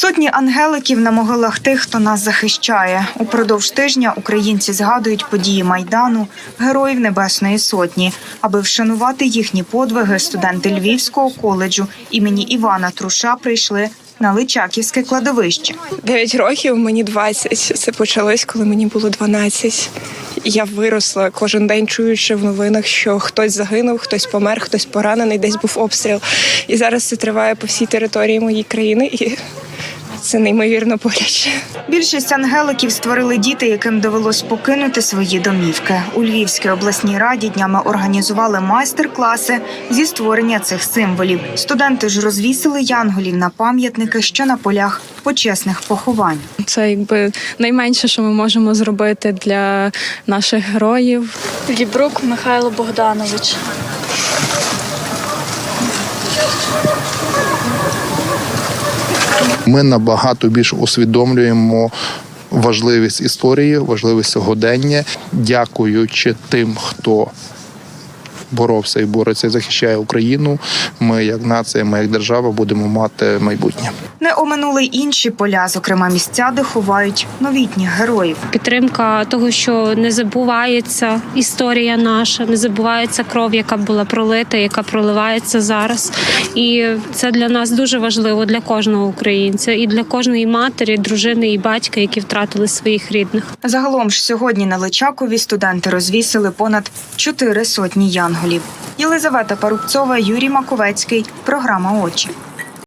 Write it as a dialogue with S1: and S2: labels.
S1: Сотні ангеликів на могилах тих, хто нас захищає. Упродовж тижня українці згадують події майдану, героїв Небесної Сотні. Аби вшанувати їхні подвиги, студенти Львівського коледжу імені Івана Труша прийшли на Личаківське кладовище.
S2: 9 років, мені 20. Це почалось, коли мені було 12. Я виросла кожен день, чуючи в новинах, що хтось загинув, хтось помер, хтось поранений, десь був обстріл. І зараз це триває по всій території моєї країни, і це неймовірно боляче.
S1: Більшість ангеликів створили діти, яким довелось покинути свої домівки. У Львівській обласній раді днями організували майстер-класи зі створення цих символів. Студенти ж розвісили янголів на пам'ятники, що на полях почесних поховань.
S3: Це якби найменше, що ми можемо зробити для наших героїв.
S4: Лібрук Михайло Богданович.
S5: Ми набагато більше усвідомлюємо важливість історії, важливість сьогодення, дякуючи тим, хто боровся і бореться, і захищає Україну. Ми, як нація, ми як держава, будемо мати майбутнє.
S1: Не оминули інші поля, зокрема місця, де ховають новітніх героїв.
S6: підтримка того, що не забувається історія наша, не забувається кров, яка була пролита, яка проливається зараз. І це для нас дуже важливо для кожного українця і для кожної матері, дружини і батька, які втратили своїх рідних.
S1: Загалом ж сьогодні на Личакові студенти розвісили понад чотири сотні янголів. Єлизавета Парубцова, Юрій Маковецький. Програма Очі.